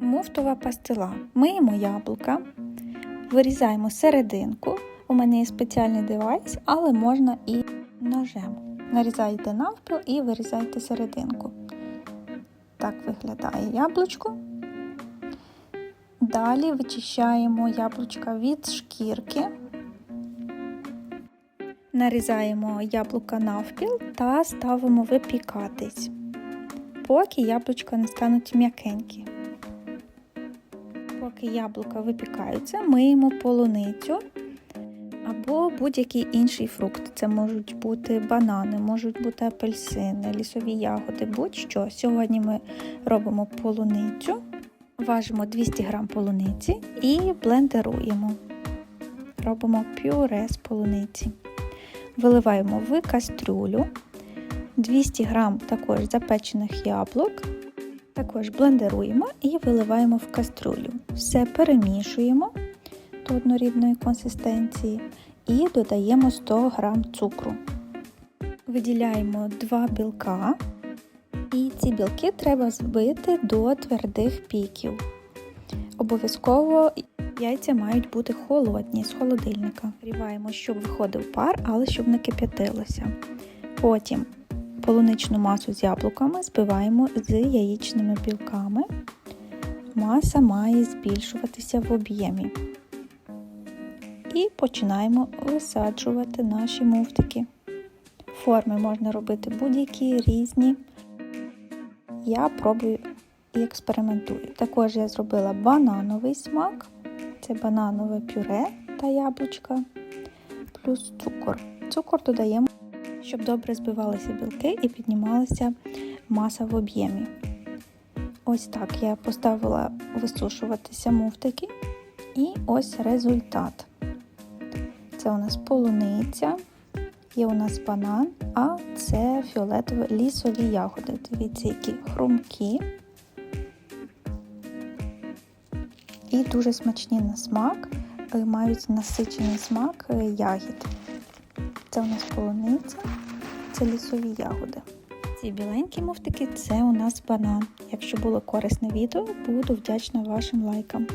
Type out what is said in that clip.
Муфтова пастила. Миємо яблука, вирізаємо серединку. У мене є спеціальний девайс, але можна і ножем. Нарізаєте навпіл і вирізаєте серединку. Так виглядає яблучко. Далі вичищаємо яблучка від шкірки. Нарізаємо яблука навпіл та ставимо випікатись, поки яблучка не стануть м'якенькі. Поки яблука випікаються, миємо полуницю або будь-який інший фрукт. Це можуть бути банани, можуть бути апельсини, лісові ягоди, будь-що. Сьогодні ми робимо полуницю, важимо 200 г полуниці і блендеруємо. Робимо пюре з полуниці. Виливаємо в кастрюлю 200 г також запечених яблук. Також блендеруємо і виливаємо в кастрюлю. Все перемішуємо до однорідної консистенції і додаємо 100 г цукру. Виділяємо 2 білка, і ці білки треба збити до твердих піків. Обов'язково яйця мають бути холодні з холодильника. Гріваємо, щоб виходив пар, але щоб не кип'ятилося. Потім полуничну масу з яблуками збиваємо з яєчними білками. Маса має збільшуватися в об'ємі. І починаємо висаджувати наші муфтики. Форми можна робити будь-які різні. Я пробую і експериментую. Також я зробила банановий смак, це бананове пюре та яблучка, плюс цукор. Цукор додаємо щоб добре збивалися білки і піднімалася маса в об'ємі. Ось так я поставила висушуватися муфтики, і ось результат. Це у нас полуниця, є у нас банан, а це фіолетові лісові ягоди. Дивіться, які хрумкі і дуже смачні на смак, мають насичений смак ягід. Це у нас полуниця, це лісові ягоди. Ці біленькі муфтики це у нас банан. Якщо було корисне відео, буду вдячна вашим лайкам.